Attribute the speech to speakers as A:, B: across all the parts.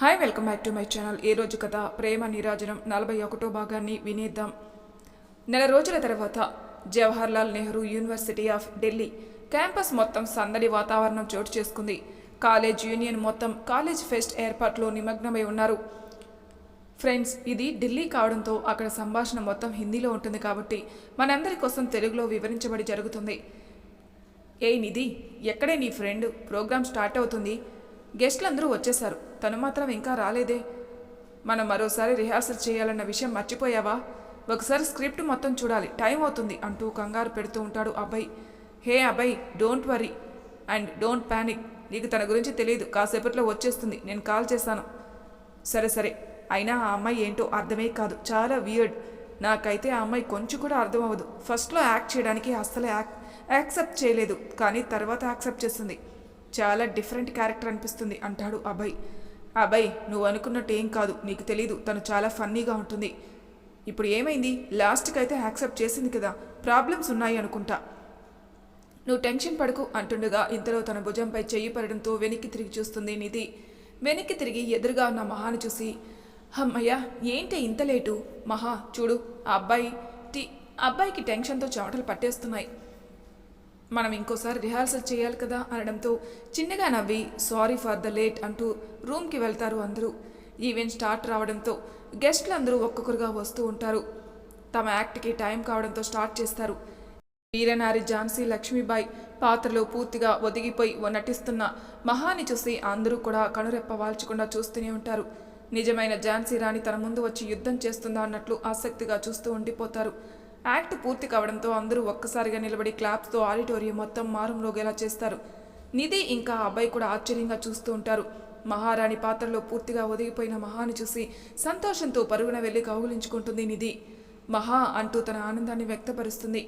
A: Hi welcome back to my channel ఈ రోజు కథ ప్రేమ నీరాజనం. నలభై ఒకటో భాగాన్ని వినేద్దాం. నెల రోజుల తర్వాత Jawaharlal Nehru university of Delhi campus మొత్తం సందడి వాతావరణం చోటు చేసుకుంది. కాలేజ్ యూనియన్ మొత్తం కాలేజ్ ఫెస్ట్ ఏర్పాట్లో నిమగ్నమై ఉన్నారు. ఫ్రెండ్స్ ఇది ఢిల్లీ కావడంతో అక్కడ సంభాషణ మొత్తం హిందీలో ఉంటుంది కాబట్టి మనందరి కోసం తెలుగులో వివరించబడి జరుగుతుంది. ఏ నిధి ఎక్కడే నీ ఫ్రెండ్? ప్రోగ్రామ్ స్టార్ట్ అవుతుంది. గెస్ట్లు అందరూ వచ్చేశారు. తను మాత్రం ఇంకా రాలేదే. మనం మరోసారి రిహార్సల్ చేయాలన్న విషయం మర్చిపోయావా? ఒకసారి స్క్రిప్ట్ మొత్తం చూడాలి. టైం అవుతుంది అంటూ కంగారు పెడుతూ ఉంటాడు అబ్బాయి. హే అబ్బాయి don't worry. And don't panic నీకు తన గురించి తెలియదు. కాసేపట్లో వచ్చేస్తుంది. నేను కాల్ చేశాను. సరే సరే. అయినా ఆ అమ్మాయి ఏంటో అర్థమే కాదు. చాలా వియర్డ్ నాకైతే ఆ అమ్మాయి కొంచెం కూడా అర్థం అవ్వదు. ఫస్ట్లో యాక్ట్ చేయడానికి అస్సలు యాక్ యాక్సెప్ట్ చేయలేదు. కానీ తర్వాత యాక్సెప్ట్ చేస్తుంది. చాలా డిఫరెంట్ క్యారెక్టర్ అనిపిస్తుంది అంటాడు అభయ్. అభయ్ నువ్వు అనుకున్నట్టు ఏం కాదు. నీకు తెలీదు. తను చాలా ఫన్నీగా ఉంటుంది. ఇప్పుడు ఏమైంది? లాస్ట్కి అయితే యాక్సెప్ట్ చేసింది కదా. ప్రాబ్లమ్స్ ఉన్నాయి అనుకుంటా. నువ్వు టెన్షన్ పడకు అంటుండగా ఇంతలో తన భుజంపై చెయ్యి పడడంతో వెనక్కి తిరిగి చూస్తుంది నిధి. వెనక్కి తిరిగి ఎదురుగా ఉన్న మహాను చూసి అమ్మయ్య ఏంటి ఇంత లేటు? మహా చూడు ఆ అబ్బాయి టీ అబ్బాయికి టెన్షన్తో చెమటలు పట్టేస్తున్నాయి. మనం ఇంకోసారి రిహార్సల్ చేయాలి కదా అనడంతో చిన్నగా నవ్వి సారీ ఫర్ ద లేట్ అంటూ రూమ్కి వెళ్తారు అందరూ. ఈవెంట్ స్టార్ట్ రావడంతో గెస్ట్లు అందరూ ఒక్కొక్కరుగా వస్తూ ఉంటారు. తమ యాక్ట్కి టైం కావడంతో స్టార్ట్ చేస్తారు. వీరనారి ఝాన్సీ లక్ష్మీబాయి పాత్రలో పూర్తిగా ఒదిగిపోయి నటిస్తున్న మహాని చూసి అందరూ కూడా కనురెప్ప వాల్చకుండా చూస్తూనే ఉంటారు. నిజమైన ఝాన్సీ రాణి తన ముందు వచ్చి యుద్ధం చేస్తుందా అన్నట్లు ఆసక్తిగా చూస్తూ ఉండిపోతారు. యాక్ట్ పూర్తి కావడంతో అందరూ ఒక్కసారిగా నిలబడి క్లాప్స్తో ఆడిటోరియం మొత్తం మారుమ్రోగేలా చేస్తారు. నిధి ఇంకా అబ్బాయి కూడా ఆశ్చర్యంగా చూస్తూ ఉంటారు. మహారాణి పాత్రలో పూర్తిగా ఒదిగిపోయిన మహాని చూసి సంతోషంతో పరుగున వెళ్ళి కౌగులించుకుంటుంది నిధి. మహా అంటూ తన ఆనందాన్ని వ్యక్తపరుస్తుంది.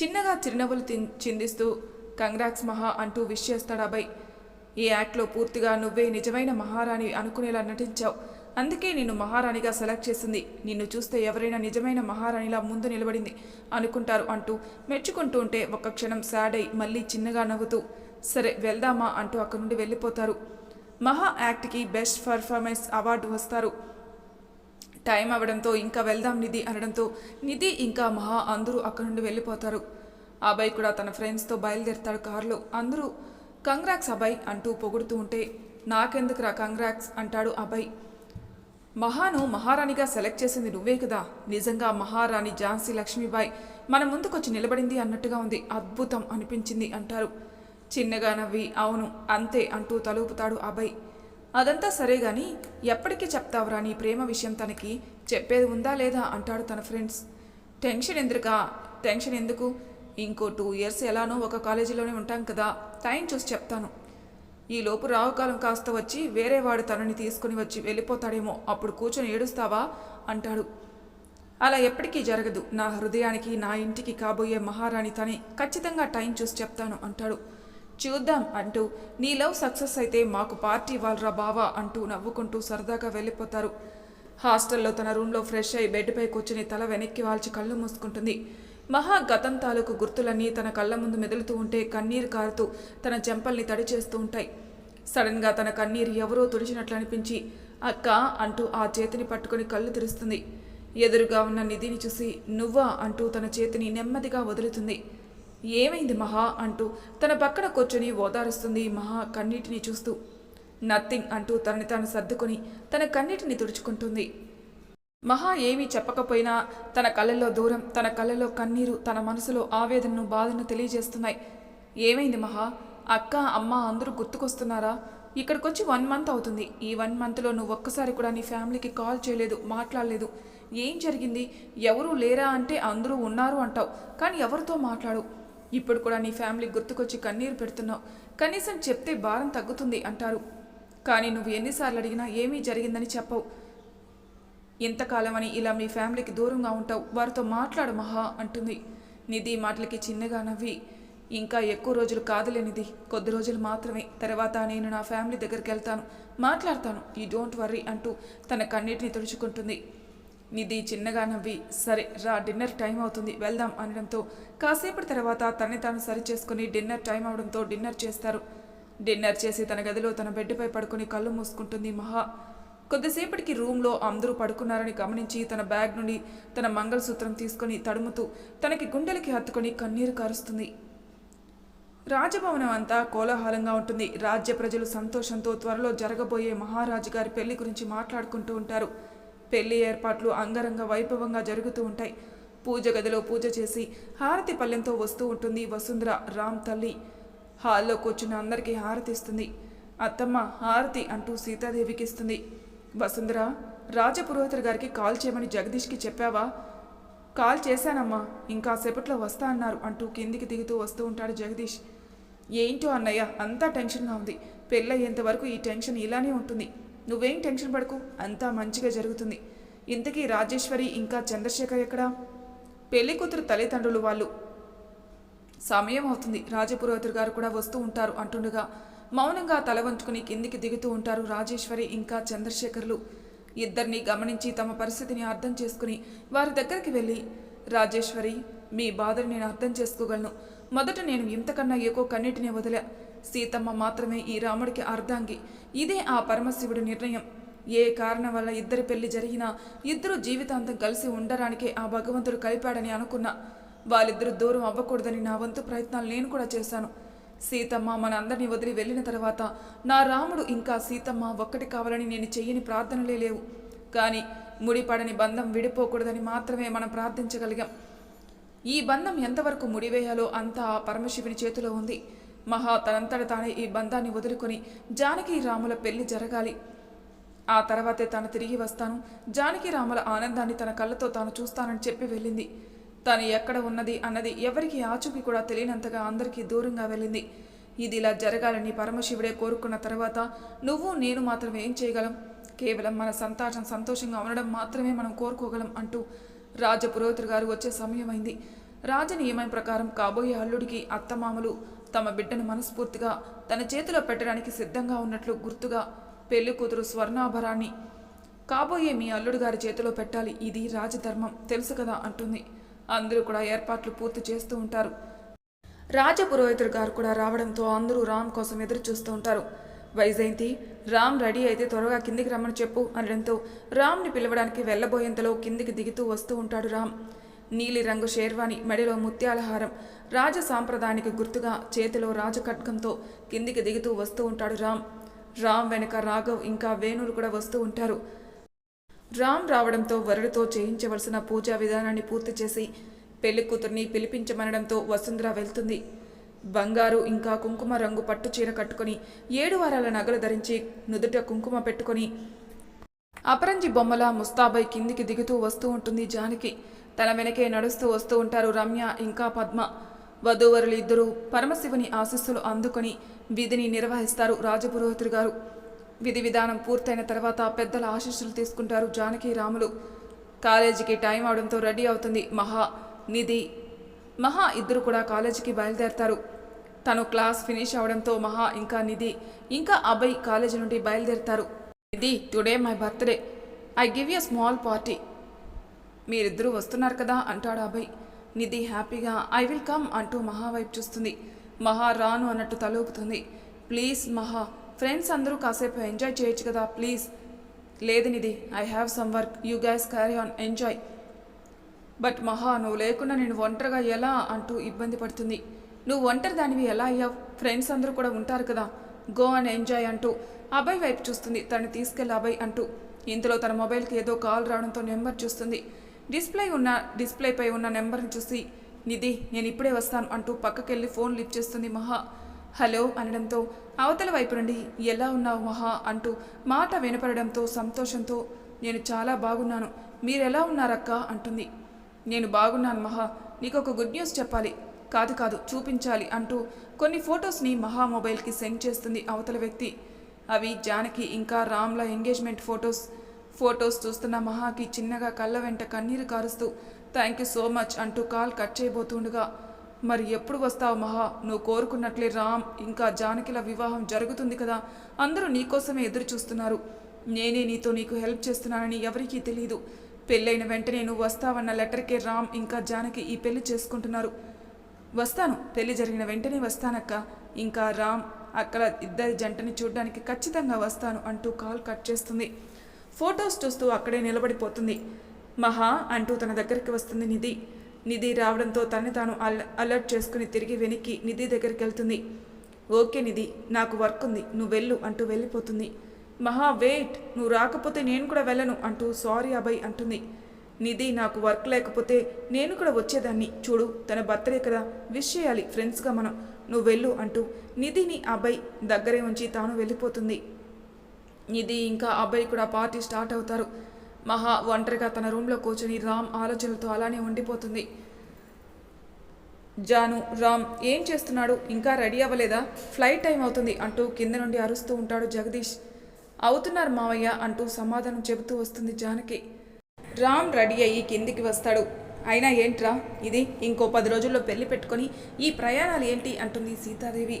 A: చిన్నగా చిరునవ్వులు చిందిస్తూ కంగ్రాక్స్ మహా అంటూ విష్ చేస్తాడు అబ్బాయి. ఈ యాక్ట్లో పూర్తిగా నువ్వే నిజమైన మహారాణి అనుకునేలా నటించావు. అందుకే నిన్ను మహారాణిగా సెలెక్ట్ చేసింది. నిన్ను చూస్తే ఎవరైనా నిజమైన మహారాణిలా ముందు నిలబడింది అనుకుంటారు అంటూ మెచ్చుకుంటూ ఉంటే ఒక్క క్షణం సాడ్ అయి మళ్ళీ చిన్నగా నవ్వుతూ సరే వెళ్దామా అంటూ అక్కడి నుండి వెళ్ళిపోతారు. మహా యాక్ట్కి బెస్ట్ పర్ఫార్మెన్స్ అవార్డు వస్తారు. టైం అవ్వడంతో ఇంకా వెళ్దాం నిధి అనడంతో నిధి ఇంకా మహా అందరూ అక్కడి నుండి వెళ్ళిపోతారు. అబ్బాయి కూడా తన ఫ్రెండ్స్తో బయలుదేరుతాడు కారులో. అందరూ కంగ్రాక్స్ అబ్బాయి అంటూ పొగుడుతూ ఉంటే నాకెందుకురా కంగ్రాక్స్ అంటాడు అబ్బాయి మహాను మహారాణిగా సెలెక్ట్ చేసింది నువ్వే కదా. నిజంగా మహారాణి ఝాన్సీ లక్ష్మీబాయి మన ముందుకొచ్చి నిలబడింది అన్నట్టుగా ఉంది. అద్భుతం అనిపించింది అంటారు. చిన్నగా నవ్వి అవును అంతే అంటూ తలుపుతాడు అభయ్. అదంతా సరే గాని ఎప్పటికీ చెప్తావురా నీ ప్రేమ విషయం తనకి? చెప్పేది ఉందా లేదా? అంటాడు తన ఫ్రెండ్స్. టెన్షన్ ఎందుకు టెన్షన్ ఎందుకు? ఇంకో టూ ఇయర్స్ ఎలానో ఒక కాలేజీలోనే ఉంటాం కదా. టైం చూసి చెప్తాను. ఈ లోపు రావుకాలం కాస్త వచ్చి వేరే వాడు తనని తీసుకుని వచ్చి వెళ్ళిపోతాడేమో అప్పుడు కూర్చొని ఏడుస్తావా? అంటాడు. అలా ఎప్పటికీ జరగదు. నా హృదయానికి నా ఇంటికి కాబోయే మహారాణి తనే ఖచ్చితంగా టైం చూసి చెప్తాను అంటాడు. చూద్దాం అంటూ. నీ లవ్ సక్సెస్ అయితే మాకు పార్టీ ఇవ్వాలరా బావా? అంటూ నవ్వుకుంటూ సరదాగా వెళ్ళిపోతారు. హాస్టల్లో తన రూమ్లో ఫ్రెష్ అయి బెడ్పై కూర్చుని తల వెనక్కి వాల్చి కళ్ళు మూసుకుంటుంది. మహా గతం తాలూకు గుర్తులన్నీ తన కళ్ళ ముందు మెదులుతూ ఉంటే కన్నీరు కారుతూ తన చెంపల్ని తడి చేస్తూ ఉంటాయి. సడన్గా తన కన్నీరు ఎవరో తుడిచినట్లు అనిపించి అక్క అంటూ ఆ చేతిని పట్టుకొని కళ్ళు తెరుస్తుంది. ఎదురుగా ఉన్న నిధిని చూసి నువ్వా అంటూ తన చేతిని నెమ్మదిగా వదులుతుంది. ఏమైంది మహా అంటూ తన పక్కన కూర్చొని ఓదారుస్తుంది మహా కన్నీటిని చూస్తూ. నథింగ్ అంటూ తనని తాను సర్దుకొని తన కన్నీటిని తుడుచుకుంటుంది. మహా ఏమీ చెప్పకపోయినా తన కళ్ళల్లో దూరం తన కళ్ళలో కన్నీరు తన మనసులో ఆవేదనను బాధను తెలియజేస్తున్నాయి. ఏమైంది మహా? అక్క అమ్మ అందరూ గుర్తుకొస్తున్నారా? ఇక్కడికొచ్చి వన్ మంత్ అవుతుంది. ఈ వన్ మంత్లో నువ్వు ఒక్కసారి కూడా నీ ఫ్యామిలీకి కాల్ చేయలేదు మాట్లాడలేదు. ఏం జరిగింది? ఎవరూ లేరా అంటే అందరూ ఉన్నారు అంటావు. కానీ ఎవరితో మాట్లాడు? ఇప్పుడు కూడా నీ ఫ్యామిలీ గుర్తుకొచ్చి కన్నీరు పెడుతున్నావు. కనీసం చెప్తే భారం తగ్గుతుంది అంటారు. కానీ నువ్వు ఎన్నిసార్లు అడిగినా ఏమీ జరిగిందని చెప్పవు. ఇంతకాలం అని ఇలా మీ ఫ్యామిలీకి దూరంగా ఉంటావు వారితో మాట్లాడు మహా అంటుంది. నిధి మాటలకి చిన్నగా నవ్వి ఇంకా ఎక్కువ రోజులు కాదులేనిది కొద్ది రోజులు మాత్రమే తర్వాత నేను నా ఫ్యామిలీ దగ్గరికి వెళ్తాను మాట్లాడతాను ఈ డోంట్ వర్రీ అంటూ తన కన్నీటిని తుడుచుకుంటుంది. నిధి చిన్నగా నవ్వి సరే రా డిన్నర్ టైం అవుతుంది వెళ్దాం అనడంతో కాసేపటి తర్వాత తనని తాను సరి చేసుకుని డిన్నర్ టైం అవడంతో డిన్నర్ చేస్తారు. డిన్నర్ చేసి తన గదిలో తన బెడ్పై పడుకొని కళ్ళు మూసుకుంటుంది మహా. కొద్దిసేపటికి రూమ్లో అందరూ పడుకున్నారని గమనించి తన బ్యాగ్ నుండి తన మంగళసూత్రం తీసుకొని తడుముతూ తనకి గుండెలకి హత్తుకొని కన్నీరు కారుస్తుంది. రాజభవనం అంతా కోలాహలంగా ఉంటుంది. రాజ్య ప్రజలు సంతోషంతో త్వరలో జరగబోయే మహారాజు గారి పెళ్ళి గురించి మాట్లాడుకుంటూ ఉంటారు. పెళ్ళి ఏర్పాట్లు అంగరంగ వైభవంగా జరుగుతూ ఉంటాయి. పూజ గదిలో పూజ చేసి హారతి పల్లెంతో వస్తూ ఉంటుంది వసుంధర రామ్ తల్లి. హాల్లో కూర్చుని అందరికీ హారతి ఇస్తుంది అత్తమ్మ హారతి అంటూ సీతాదేవికి ఇస్తుంది. వసుంధర రాజపురోహితుడి గారికి కాల్ చేయమని జగదీష్కి చెప్పావా? కాల్ చేశానమ్మా ఇంకా సేపట్లో వస్తా అన్నారు అంటూ కిందికి దిగుతూ వస్తూ ఉంటాడు జగదీష్. ఏంటో అన్నయ్య అంతా టెన్షన్గా ఉంది. పెళ్ళయ్యేంత వరకు ఈ టెన్షన్ ఇలానే ఉంటుంది. నువ్వేం టెన్షన్ పడకు అంతా మంచిగా జరుగుతుంది. ఇంతకీ రాజేశ్వరి ఇంకా చంద్రశేఖర్ ఎక్కడా? పెళ్ళి కూతురు తల్లిదండ్రులు వాళ్ళు. సమయం అవుతుంది రాజపురోహితుడు గారు కూడా వస్తూ ఉంటారు అంటుండగా మౌనంగా తల వంచుకుని కిందికి దిగుతూ ఉంటారు రాజేశ్వరి ఇంకా చంద్రశేఖర్లు. ఇద్దరిని గమనించి తమ పరిస్థితిని అర్థం చేసుకుని వారి దగ్గరికి వెళ్ళి రాజేశ్వరి మీ బాధను నేను అర్థం చేసుకోగలను. మొదట నేను ఇంతకన్నా ఎక్కువ కన్నిటిని వదిలా. సీతమ్మ మాత్రమే ఈ రాముడికి అర్ధాంగి. ఇదే ఆ పరమశివుడి నిర్ణయం. ఏ కారణం వల్ల ఇద్దరి పెళ్ళి జరిగినా ఇద్దరు జీవితాంతం కలిసి ఉండడానికే ఆ భగవంతుడు కలిపాడని అనుకున్నా. వాళ్ళిద్దరూ దూరం అవ్వకూడదని నా వంతు ప్రయత్నాలు నేను కూడా చేశాను. సీతమ్మ మనందరినీ వదిలి వెళ్ళిన తర్వాత నా రాముడు ఇంకా సీతమ్మ ఒక్కటి కావాలని నేను చెయ్యని ప్రార్థనలే లేవు. కానీ ముడిపడని బంధం విడిపోకూడదని మాత్రమే మనం ప్రార్థించగలిగాం. ఈ బంధం ఎంతవరకు ముడివేయాలో అంతా ఆ పరమశివుని చేతిలో ఉంది. మహా తనంతట తానే ఈ బంధాన్ని వదులుకొని జానకి రాముల పెళ్ళి జరగాలి. ఆ తర్వాతే తాను తిరిగి వస్తాను. జానకి రాముల ఆనందాన్ని తన కళ్ళతో తాను చూస్తానని చెప్పి వెళ్ళింది. తను ఎక్కడ ఉన్నది అన్నది ఎవరికి ఆచూకీ కూడా తెలియనంతగా అందరికీ దూరంగా వెళ్ళింది. ఇది ఇలా జరగాలని పరమశివుడే కోరుకున్న తర్వాత నువ్వు నేను మాత్రం ఏం చేయగలం? కేవలం మన సంతాషం సంతోషంగా ఉండడం మాత్రమే మనం కోరుకోగలం అంటూ రాజ పురోహితుడు గారు వచ్చే సమయమైంది. రాజ నియమం ప్రకారం కాబోయే అల్లుడికి అత్తమామలు తమ బిడ్డను మనస్ఫూర్తిగా తన చేతిలో పెట్టడానికి సిద్ధంగా ఉన్నట్లు గుర్తుగా పెళ్ళి కూతురు స్వర్ణాభరాన్ని కాబోయే మీ అల్లుడు గారి చేతిలో పెట్టాలి. ఇది రాజధర్మం. తెలుసు కదా అంటుంది. అందరూ కూడా ఏర్పాట్లు పూర్తి చేస్తూ ఉంటారు. రాజపురోహితుడు గారు కూడా రావడంతో అందరూ రామ్ కోసం ఎదురు చూస్తూ ఉంటారు. వైజయంతి రామ్ రెడీ అయితే త్వరగా కిందికి రమ్మని చెప్పు అనడంతో రామ్ని పిలవడానికి వెళ్ళబోయేంతలో కిందికి దిగుతూ వస్తూ ఉంటాడు రామ్. నీలి రంగు షేర్వాణి మెడలో ముత్యాలహారం రాజ సాంప్రదాయానికి గుర్తుగా చేతిలో రాజఖడ్గంతో కిందికి దిగుతూ వస్తూ ఉంటాడు రామ్. రామ్ వెనక రాఘవ్ ఇంకా వేణులు కూడా వస్తూ ఉంటారు. రామ్ రావడంతో వరుడితో చేయించవలసిన పూజా విధానాన్ని పూర్తి చేసి పెళ్ళి కూతుర్ని పిలిపించమనడంతో వసుంధర వెళ్తుంది. బంగారు ఇంకా కుంకుమ రంగు పట్టు చీర కట్టుకొని ఏడు వారాల నగలు ధరించి నుదుట కుంకుమ పెట్టుకొని అపరంజి బొమ్మల ముస్తాబై కిందికి దిగుతూ వస్తూ ఉంటుంది జానకి. తన వెనకే నడుస్తూ వస్తూ ఉంటారు రమ్య ఇంకా పద్మ. వధూవరులు ఇద్దరూ పరమశివుని ఆశీస్సులు అందుకొని విధిని నిర్వహిస్తారు రాజపురోహితుడు గారు. విధి విధానం పూర్తయిన తర్వాత పెద్దల ఆశీస్సులు తీసుకుంటారు జానకి రాములు. కాలేజీకి టైం అవడంతో రెడీ అవుతుంది మహా నిధి. మహా ఇద్దరు కూడా కాలేజీకి బయలుదేరతారు. తను క్లాస్ ఫినిష్ అవడంతో మహా ఇంకా నిధి ఇంకా అభయ్ కాలేజీ నుండి బయలుదేరతారు. Nidhi today my birthday. I give you small party. మీరిద్దరూ వస్తున్నారు కదా అంటాడు అభయ్. నిధి హ్యాపీగా ఐ విల్ కమ్ అంటూ మహా వైపు చూస్తుంది. మహా రాను అన్నట్టు తలూపుతుంది. ప్లీజ్ మహా ఫ్రెండ్స్ అందరూ కాసేపు ఎంజాయ్ చేయొచ్చు కదా ప్లీజ్ లేదు Nidhi I have some work you guys carry on enjoy but Maha నువ్వు లేకుండా నేను ఒంటరిగా ఎలా అంటూ ఇబ్బంది పడుతుంది? నువ్వు ఒంటరి దానివి ఎలా అయ్యావు? ఫ్రెండ్స్ అందరూ కూడా ఉంటారు కదా. గో అండ్ ఎంజాయ్ అంటూ. అభయ్ వైపు చూస్తుంది తను తీసుకెళ్ళి అభయ్ అంటూ. ఇంతలో తన మొబైల్కి ఏదో కాల్ రావడంతో నెంబర్ చూస్తుంది. డిస్ప్లే ఉన్న డిస్ప్లేపై ఉన్న నెంబర్ని చూసి నిధి నేను ఇప్పుడే వస్తాను అంటూ పక్కకెళ్ళి ఫోన్ లిఫ్ట్ చేస్తుంది మహా. హలో అనడంతో అవతల వైపు నుండి ఎలా ఉన్నావు మహా అంటూ మాట వినపడడంతో సంతోషంతో నేను చాలా బాగున్నాను. మీరెలా ఉన్నారక్క? అంటుంది. నేను బాగున్నాను మహా. నీకు ఒక గుడ్ న్యూస్ చెప్పాలి. కాదు కాదు చూపించాలి అంటూ కొన్ని ఫొటోస్ని మహా మొబైల్కి సెండ్ చేస్తుంది అవతల వ్యక్తి. అవి జానకి ఇంకా రామ్ల ఎంగేజ్మెంట్ ఫొటోస్. ఫొటోస్ చూస్తున్న మహాకి చిన్నగా కళ్ళ వెంట కన్నీరు కారుస్తూ థ్యాంక్ యూ సో మచ్ అంటూ కాల్ కట్ చేయబోతుండగా మరి ఎప్పుడు వస్తావు మహా? నువ్వు కోరుకున్నట్లే రామ్ ఇంకా జానకిల వివాహం జరుగుతుంది కదా? అందరూ నీకోసమే ఎదురు చూస్తున్నారు. నేనే నీతో నీకు హెల్ప్ చేస్తున్నానని ఎవరికీ తెలియదు పెళ్ళైన వెంటనే నువ్వు వస్తావన్న లెటర్కే రామ్ ఇంకా జానకి ఈ పెళ్ళి చేసుకుంటున్నారు. వస్తాను పెళ్ళి జరిగిన వెంటనే వస్తానక్క. ఇంకా రామ్ అక్కడ ఇద్దరి జంటని చూడడానికి ఖచ్చితంగా వస్తాను అంటూ కాల్ కట్ చేస్తుంది. ఫొటోస్ చూస్తూ అక్కడే నిలబడిపోతుంది. మహా అంటూ తన దగ్గరికి వస్తుంది నిధి. నిధి రావడంతో తన్ని తాను అల్ అలర్ట్ చేసుకుని తిరిగి వెనక్కి నిధి దగ్గరికి వెళ్తుంది. ఓకే నిధి నాకు వర్క్ ఉంది. నువ్వు వెళ్ళు అంటూ వెళ్ళిపోతుంది. మహా వెయిట్! నువ్వు రాకపోతే నేను కూడా వెళ్ళను అంటూ సారీ అభయ్ అంటుంది. నిధి నాకు వర్క్ లేకపోతే నేను కూడా వచ్చేదాన్ని. చూడు తన బర్త్డే కదా. విష్ చేయాలి ఫ్రెండ్స్గా మనం. నువ్వు వెళ్ళు అంటూ నిధిని అభయ్ దగ్గరే ఉంచి తాను వెళ్ళిపోతుంది. నిధి ఇంకా అబ్బాయి కూడా పార్టీ స్టార్ట్ అవుతారు. మహా ఒంటరిగా తన రూమ్లో కూర్చొని రామ్ ఆలోచనలతో అలానే ఉండిపోతుంది. జాను రామ్ ఏం చేస్తున్నాడు? ఇంకా రెడీ అవ్వలేదా? ఫ్లైట్ టైం అవుతుంది అంటూ కింద నుండి అరుస్తూ ఉంటాడు జగదీష్. అవుతున్నారు మావయ్య అంటూ సమాధానం చెబుతూ వస్తుంది జానకి. రామ్ రెడీ అయ్యి కిందికి వస్తాడు. అయినా ఏంట్రా ఇది? ఇంకో పది రోజుల్లో పెళ్ళి పెట్టుకొని ఈ ప్రయాణాలు ఏంటి? అంటుంది సీతాదేవి.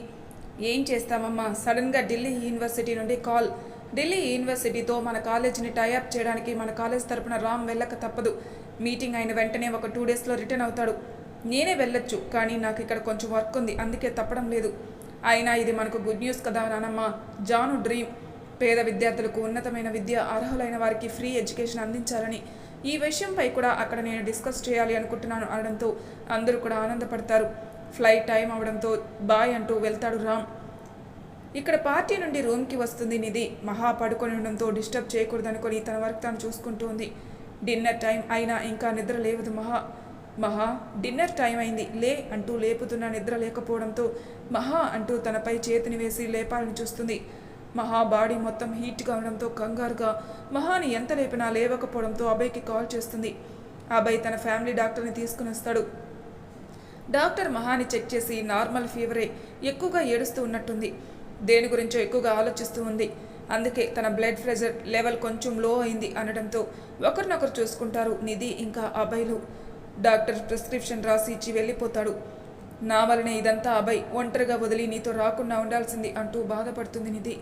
A: ఏం చేస్తామమ్మా? సడన్గా ఢిల్లీ యూనివర్సిటీ నుండి కాల్. ఢిల్లీ యూనివర్సిటీతో మన కాలేజీని టైఅప్ చేయడానికి మన కాలేజ్ తరపున రామ్ వెళ్ళక తప్పదు. మీటింగ్ అయిన వెంటనే ఒక టూ డేస్లో రిటర్న్ అవుతాడు. నేనే వెళ్ళొచ్చు కానీ నాకు ఇక్కడ కొంచెం వర్క్ ఉంది అందుకే తప్పడం లేదు. అయినా ఇది మనకు గుడ్ న్యూస్ కదా నానమ్మ. జాను డ్రీమ్ పేద విద్యార్థులకు ఉన్నతమైన విద్య అర్హులైన వారికి ఫ్రీ ఎడ్యుకేషన్ అందించాలని. ఈ విషయంపై కూడా అక్కడ నేను డిస్కస్ చేయాలి అనుకుంటున్నాను అనడంతో అందరూ కూడా ఆనందపడతారు. ఫ్లైట్ టైం అవడంతో బాయ్ అంటూ వెళ్తాడు రామ్. ఇక్కడ పార్టీ నుండి రూమ్కి వస్తుంది నిధి. మహా పడుకొని ఉండడంతో డిస్టర్బ్ చేయకూడదనుకొని తన వరకు తాను చూసుకుంటుంది డిన్నర్ టైం అయినా ఇంకా నిద్ర లేవదు మహా. మహా డిన్నర్ టైం అయింది. లే అంటూ లేపుతున్న నిద్ర లేకపోవడంతో మహా అంటూ తనపై చేతిని వేసి లేపాలని చూస్తుంది. మహా బాడీ మొత్తం హీట్గా ఉండడంతో కంగారుగా మహాని ఎంత లేపినా లేవకపోవడంతో అభయ్కి కాల్ చేస్తుంది. అభయ్ తన ఫ్యామిలీ డాక్టర్ని తీసుకుని వస్తాడు. డాక్టర్ మహాని చెక్ చేసి నార్మల్ ఫీవరే ఎక్కువగా ఏడుస్తూ ఉన్నట్టుంది. దేని గురించో ఎక్కువగా ఆలోచిస్తూ ఉంది. అందుకే తన బ్లడ్ ప్రెషర్ లెవెల్ కొంచెం లో అయింది అనడంతో ఒకరినొకరు చూసుకుంటారు నిధి ఇంకా అభయ్లు. డాక్టర్ ప్రిస్క్రిప్షన్ రాసి ఇచ్చి వెళ్ళిపోతాడు. నా వలనే ఇదంతా అభయ్ ఒంటరిగా వదిలి నీతో రాకుండా ఉండాల్సింది అంటూ బాధపడుతుంది నిధి.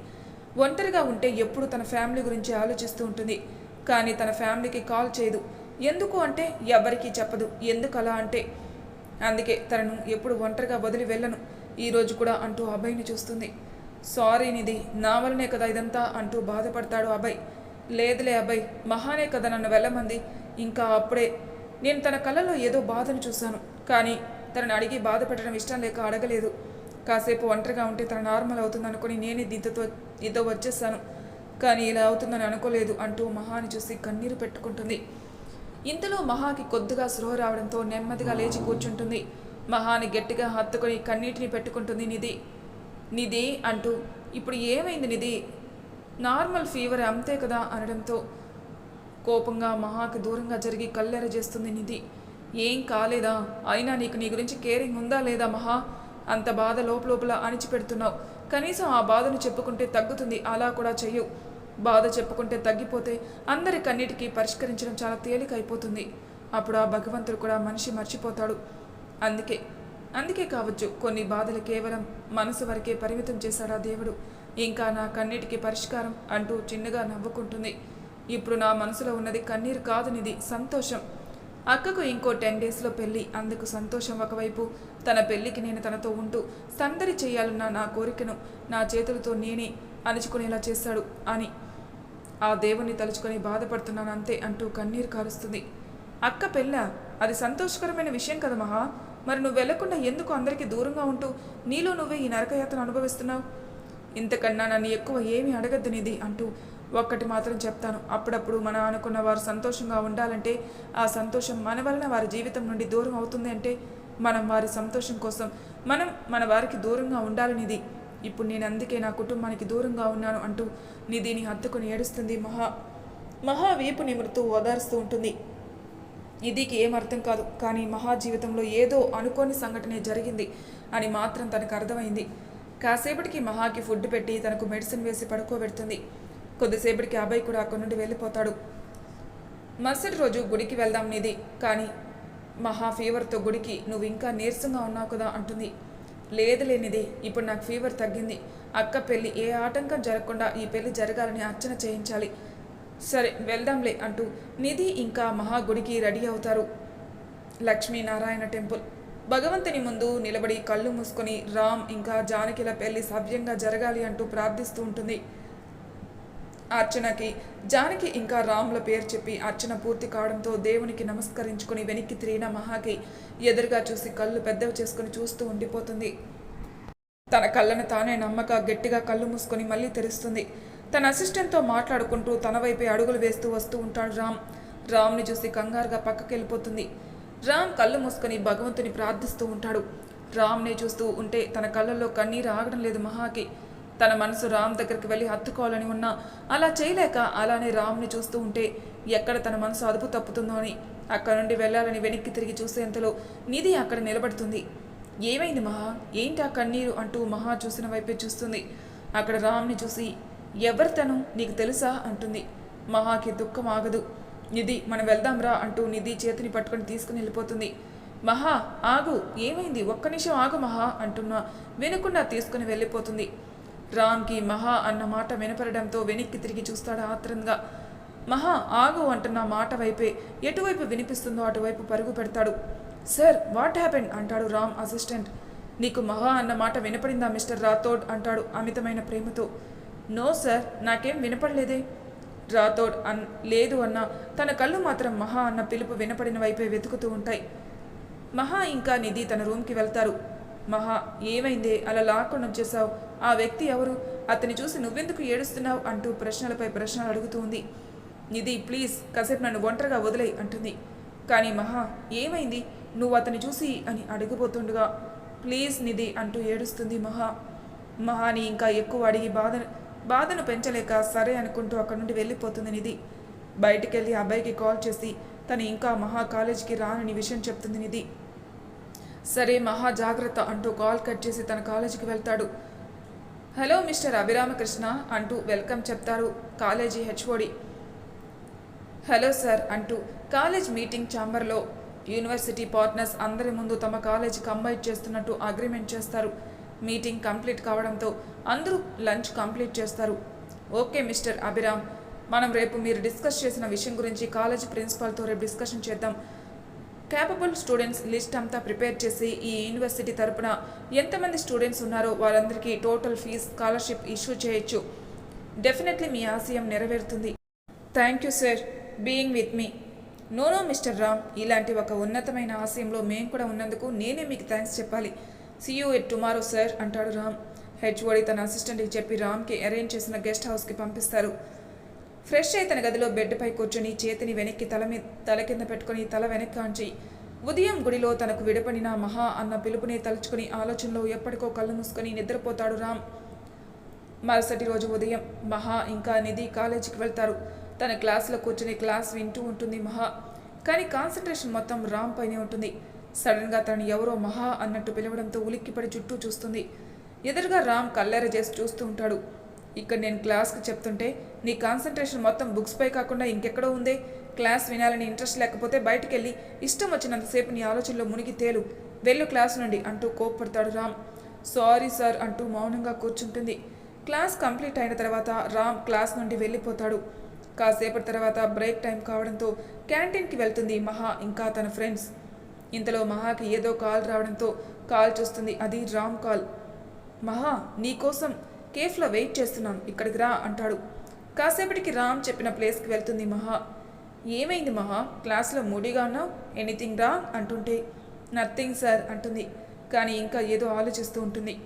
A: ఒంటరిగా ఉంటే ఎప్పుడు తన ఫ్యామిలీ గురించి ఆలోచిస్తూ ఉంటుంది. కానీ తన ఫ్యామిలీకి కాల్ చేయదు. ఎందుకు అంటే ఎవరికీ చెప్పదు. ఎందుకు అలా అంటే? అందుకే తనను ఎప్పుడు ఒంటరిగా వదిలి వెళ్ళను. ఈరోజు కూడా అంటూ అభయ్ని చూస్తుంది. సారీ నిధి. నా వలనే కదా ఇదంతా అంటూ బాధపడతాడు అభయ్. లేదులే అభయ్ మహానే కదా నన్ను వెళ్ళమంది. ఇంకా అప్పుడే నేను తన కళ్ళలో ఏదో బాధను చూశాను. కానీ తనని అడిగి బాధ పెట్టడం ఇష్టం లేక అడగలేదు. కాసేపు ఒంటరిగా ఉంటే తన నార్మల్ అవుతుందనుకుని నేనే దీంతో ఇదో వచ్చేసాను కానీ ఇలా అవుతుందని అనుకోలేదు అంటూ మహాని చూసి కన్నీరు పెట్టుకుంటుంది. ఇంతలో మహాకి కొద్దిగా స్లో రావడంతో నెమ్మదిగా లేచి కూర్చుంటుంది. మహాని గట్టిగా హత్తుకొని కన్నీటిని పెట్టుకుంటుంది నిధి. నిధి అంటూ ఇప్పుడు ఏమైంది నిధి? నార్మల్ ఫీవర్ అంతే కదా అనడంతో కోపంగా మహాకి దూరంగా జరిగి కల్లెర చేస్తుంది నిధి. ఏం కాలేదా? అయినా నీకు నీ గురించి కేరింగ్ ఉందా లేదా మహా? అంత బాధ లోపలోపల అణిచిపెడుతున్నావు. కనీసం ఆ బాధను చెప్పుకుంటే తగ్గుతుంది. అలా కూడా చెయ్యు. బాధ చెప్పుకుంటే తగ్గిపోతే అందరి కన్నిటికీ పరిష్కరించడం చాలా తేలిక అయిపోతుంది అప్పుడు ఆ భగవంతుడు కూడా మనిషి మర్చిపోతాడు. అందుకే అందుకే కావచ్చు కొన్ని బాధలు కేవలం మనసు వరకే పరిమితం చేశాడా దేవుడు? ఇంకా నా కన్నిటికి పరిష్కారం అంటూ చిన్నగా నవ్వుకుంటుంది. ఇప్పుడు నా మనసులో ఉన్నది కన్నీరు కాదునిది సంతోషం. అక్కకు ఇంకో టెన్ డేస్లో పెళ్ళి. అందుకు సంతోషం ఒకవైపు తన పెళ్ళికి నేను తనతో ఉంటూ సందడి చేయాలన్న నా కోరికను నా చేతులతో నేనే అణుచుకునేలా చేశాడు అని ఆ దేవుణ్ణి తలుచుకొని బాధపడుతున్నాను అంతే అంటూ కన్నీరు కారుస్తుంది. అక్క పెళ్ళ? అది సంతోషకరమైన విషయం కదా మహా. మరి నువ్వు వెళ్ళకుండా ఎందుకు అందరికీ దూరంగా ఉంటూ నీలో నువ్వే ఈ నరకయాత్ర అనుభవిస్తున్నావు? ఇంతకన్నా నన్ను ఎక్కువ ఏమీ అడగద్దు నిధి అంటూ ఒక్కటి మాత్రం చెప్తాను. అప్పుడప్పుడు మనం అనుకున్న వారు సంతోషంగా ఉండాలంటే ఆ సంతోషం మన వలన వారి జీవితం నుండి దూరం అవుతుంది అంటే మనం వారి సంతోషం కోసం మనం మన వారికి దూరంగా ఉండాలనిది ఇప్పుడు నేను అందుకే నా కుటుంబానికి దూరంగా ఉన్నాను అంటూ నిధిని హత్తుకుని ఏడుస్తుంది. మహా మహా వీపు ఓదారుస్తూ ఉంటుంది. నిధికి ఏం అర్థం కాదు. కానీ మహా జీవితంలో ఏదో అనుకోని సంఘటనే జరిగింది అని మాత్రం తనకు అర్థమైంది. కాసేపటికి మహాకి ఫుడ్ పెట్టి తనకు మెడిసిన్ వేసి పడుకోబెడుతుంది. కొద్దిసేపటికి అబ్బాయి కూడా అక్కడి నుండి వెళ్ళిపోతాడు. మరుసటి రోజు గుడికి వెళ్దాం నిధి. కానీ మహా ఫీవర్తో గుడికి నువ్వు ఇంకా నీరసంగా ఉన్నావు కదా అంటుంది. లేదు లేనిది ఇప్పుడు నాకు ఫీవర్ తగ్గింది. అక్క పెళ్ళి ఏ ఆటంకం జరగకుండా ఈ పెళ్ళి జరగాలని అర్చన చేయించాలి. సరే వెళ్దాంలే అంటూ నిధి ఇంకా మహా గుడికి రెడీ అవుతారు. లక్ష్మీనారాయణ టెంపుల్. భగవంతుని ముందు నిలబడి కళ్ళు మూసుకొని రామ్ ఇంకా జానకిల పెళ్ళి సవ్యంగా జరగాలి అంటూ ప్రార్థిస్తూ ఉంటుంది. అర్చనకి జానకి ఇంకా రాముల పేరు చెప్పి అర్చన పూర్తి కావడంతో దేవునికి నమస్కరించుకుని వెనక్కి తిరిగిన మహాకి ఎదురుగా చూసి కళ్ళు పెద్దవి చేసుకుని చూస్తూ ఉండిపోతుంది. తన కళ్ళను తానే నమ్మక గట్టిగా కళ్ళు మూసుకొని మళ్ళీ తెరుస్తుంది. తన అసిస్టెంట్తో మాట్లాడుకుంటూ తన వైపే అడుగులు వేస్తూ వస్తూ ఉంటాడు రామ్. రామ్ని చూసి కంగారుగా పక్కకి వెళ్ళిపోతుంది రామ్ కళ్ళు మూసుకొని భగవంతుని ప్రార్థిస్తూ ఉంటాడు. రామ్ని చూస్తూ ఉంటే తన కళ్ళల్లో కన్నీరు ఆగడం లేదు మహాకి. తన మనసు రామ్ దగ్గరికి వెళ్ళి హత్తుకోవాలని ఉన్నా అలా చేయలేక అలానే రామ్ని చూస్తూ ఉంటే ఎక్కడ తన మనసు అదుపు తప్పుతుందో అని అక్కడ నుండి వెళ్ళాలని వెనక్కి తిరిగి చూసేంతలో నిధి అక్కడ నిలబడుతుంది. ఏమైంది మహా? ఏంటి ఆ కన్నీరు అంటూ మహా చూసిన వైపే చూస్తుంది. అక్కడ రామ్ని చూసి ఎవరు తను? నీకు తెలుసా? అంటుంది. మహాకి దుఃఖం ఆగదు. నిధి మనం వెళ్దాంరా అంటూ నిధి చేతిని పట్టుకొని తీసుకుని వెళ్ళిపోతుంది. మహా ఆగు ఏమైంది? ఒక్క నిమిషం ఆగు మహా అంటున్నా వినకుండా తీసుకుని వెళ్ళిపోతుంది. రామ్కి మహా అన్న మాట వినపడడంతో వెనక్కి తిరిగి చూస్తాడు ఆత్రంగా. మహా ఆగు అంటున్న మాట వైపే ఎటువైపు వినిపిస్తుందో అటువైపు పరుగు పెడతాడు. Sir what happen? అంటాడు రామ్ అసిస్టెంట్. నీకు మహా అన్న మాట వినపడిందా మిస్టర్ రాథోడ్? అంటాడు అమితమైన ప్రేమతో. నో సార్ నాకేం వినపడలేదే. రాథోడ్ అన్ లేదు అన్న తన కళ్ళు మాత్రం మహా అన్న పిలుపు వినపడిన వైపే వెతుకుతూ ఉంటాయి. మహా ఇంకా నిధి తన రూమ్కి వెళ్తారు. మహా ఏమైందే? అలా లాక్కొని వచ్చేసావు ఆ వ్యక్తి ఎవరు? అతని చూసి నువ్వెందుకు ఏడుస్తున్నావు? అంటూ ప్రశ్నలపై ప్రశ్నలు అడుగుతూ ఉంది. నిధి ప్లీజ్ కాసేపు నన్ను ఒంటరిగా వదిలే అంటుంది. కానీ మహా ఏమైంది? నువ్వు అతని చూసి అని అడిగిపోతుండగా ప్లీజ్ నిధి అంటూ ఏడుస్తుంది మహా. మహాని ఇంకా ఎక్కువ అడిగి బాధ బాధను పెంచలేక సరే అనుకుంటూ అక్కడి నుండి వెళ్ళిపోతుంది నిధి. బయటికెళ్ళి అబ్బాయికి కాల్ చేసి తను ఇంకా మహా కాలేజీకి రానని విషయం చెప్తుంది నిధి. సరే మహా జాగ్రత్త అంటూ కాల్ కట్ చేసి తన కాలేజీకి వెళ్తాడు. హలో మిస్టర్ అభిరామకృష్ణ అంటూ వెల్కమ్ చెప్తారు కాలేజీ హెచ్ఓడి. హలో సార్ అంటూ కాలేజ్ మీటింగ్ ఛాంబర్లో యూనివర్సిటీ పార్ట్నర్స్ అందరి ముందు తమ కాలేజీ కంబైట్ చేస్తున్నట్టు అగ్రిమెంట్ చేస్తారు. మీటింగ్ కంప్లీట్ కావడంతో అందరూ లంచ్ కంప్లీట్ చేస్తారు. ఓకే మిస్టర్ అభిరామ్ మనం రేపు మీరు డిస్కస్ చేసిన విషయం గురించి కాలేజ్ ప్రిన్సిపాల్తో రేపు డిస్కషన్ చేద్దాం. క్యాపబుల్ స్టూడెంట్స్ లిస్ట్ అంతా ప్రిపేర్ చేసి ఈ యూనివర్సిటీ తరపున ఎంతమంది స్టూడెంట్స్ ఉన్నారో వారందరికీ టోటల్ ఫీజ్ స్కాలర్షిప్ ఇష్యూ చేయొచ్చు. డెఫినెట్లీ మీ ఆశయం నెరవేరుతుంది. Thank you sir being with me. No no mister Ram ఇలాంటి ఒక ఉన్నతమైన ఆశయంలో మేము కూడా ఉన్నందుకు నేనే మీకు థ్యాంక్స్ చెప్పాలి. సీయూ ఇట్ టుమారో సార్ అంటాడు రామ్. హెచ్ఓడి తన అసిస్టెంట్కి చెప్పి రామ్కి అరేంజ్ చేసిన గెస్ట్ హౌస్కి పంపిస్తారు. ఫ్రెష్ అయి తన గదిలో బెడ్పై కూర్చొని చేతిని వెనక్కి తల మీద తల కింద పెట్టుకుని తల వెనక్కి ఆంచి ఉదయం గుడిలో తనకు విడపడిన మహా అన్న పిలుపుని తలుచుకుని ఆలోచనలో ఎప్పటికో కళ్ళు మూసుకొని నిద్రపోతాడు రామ్. మరుసటి రోజు ఉదయం మహా ఇంకా నిధి కాలేజీకి వెళ్తారు. తన క్లాస్లో కూర్చుని క్లాస్ వింటూ ఉంటుంది మహా. కానీ కాన్సన్ట్రేషన్ మొత్తం రామ్ పైనే ఉంటుంది. సడన్గా తను ఎవరో మహా అన్నట్టు పిలవడంతో ఉలిక్కిపడి చుట్టూ చూస్తుంది. ఎదురుగా రామ్ కల్లెర చేసి చూస్తూ ఉంటాడు. ఇక్కడ నేను క్లాస్కి చెప్తుంటే నీ కాన్సన్ట్రేషన్ మొత్తం బుక్స్పై కాకుండా ఇంకెక్కడో ఉందే. క్లాస్ వినాలని ఇంట్రెస్ట్ లేకపోతే బయటికి వెళ్ళి ఇష్టం వచ్చినంతసేపు నీ ఆలోచనలో మునిగి తేలు. వెళ్ళు క్లాస్ నుండి అంటూ కోప్పడతాడు రామ్. సారీ సార్ అంటూ మౌనంగా కూర్చుంటుంది. క్లాస్ కంప్లీట్ అయిన తర్వాత రామ్ క్లాస్ నుండి వెళ్ళిపోతాడు. కాసేపటి తర్వాత బ్రేక్ టైం కావడంతో క్యాంటీన్కి వెళ్తుంది మహా ఇంకా తన ఫ్రెండ్స్. ఇంతలో మహాకి ఏదో కాల్ రావడంతో కాల్ చూస్తుంది. అది రామ్ కాల్. మహా నీకోసం కేఫ్లో వెయిట్ చేస్తున్నాను. ఇక్కడికి రా అంటాడు. కాసేపటికి రామ్ చెప్పిన ప్లేస్కి వెళ్తుంది మహా. ఏమైంది మహా? క్లాస్లో మూడీగా ఉన్నావు? ఎనీథింగ్ రా అంటుంటే. నథింగ్ సార్ అంటుంది. కానీ ఇంకా ఏదో ఆలోచిస్తూ ఉంటుంది.